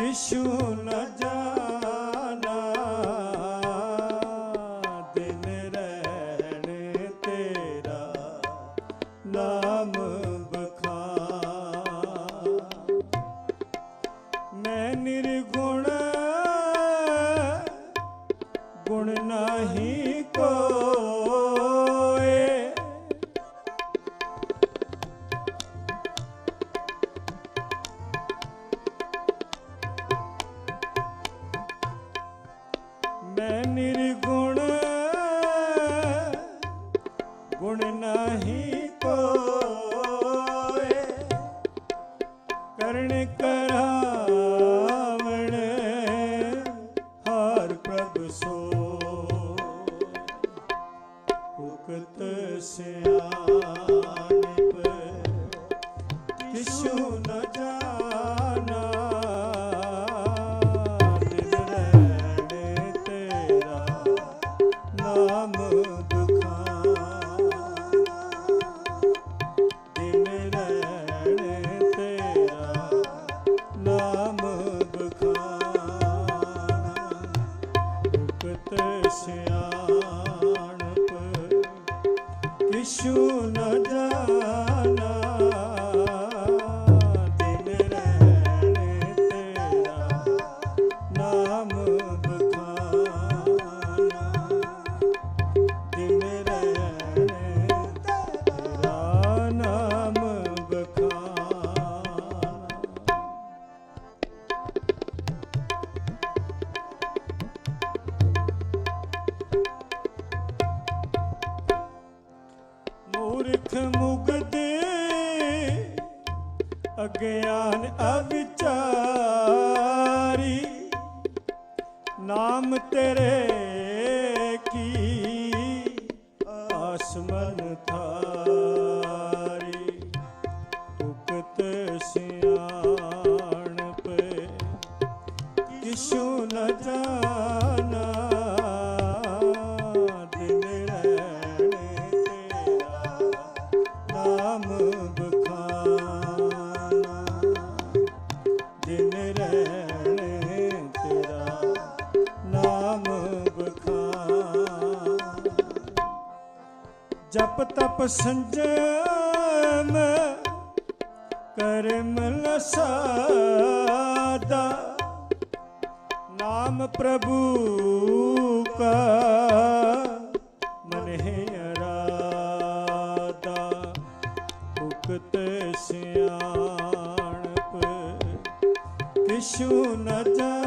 ਕਿਛੂ ਨ ਜਾਣਾ ਦਿਨ ਰਹਿਣ ਤੇਰਾ ਨਾਮ ਬਖਾਨ ਮੈਂ ਨਿਰਗੁਣ ਗੁਣ ਨਹੀਂ ਉਕਤ ਸਿਆਣਪ ਕਿਛੂ ਨ ਕਿਛੂ ਨ ਮੂਰਖ ਮੁਗਦੇ ਅਗਿਆਨ ਅਵਿਚਾਰੀ। ਨਾਮ ਤੇਰੇ ਕੀ? ਆਸਮਨ ਥਾਰੀ। ਉਕਤ ਸਿਆਣਪ ਕਿਛੂ ਨ ਜਾਣਾ। ਜਪ ਤਪ ਸੰਜਮ ਕਰਮ ਲਸਾਦਾ। ਨਾਮ ਪ੍ਰਭੂ ਕਾ ਮਨ ਅਰਾਦਾ ਉਕਤ ਸਿਆਣਪ, ਕਿਛੂ ਨ ਜਾਣਾ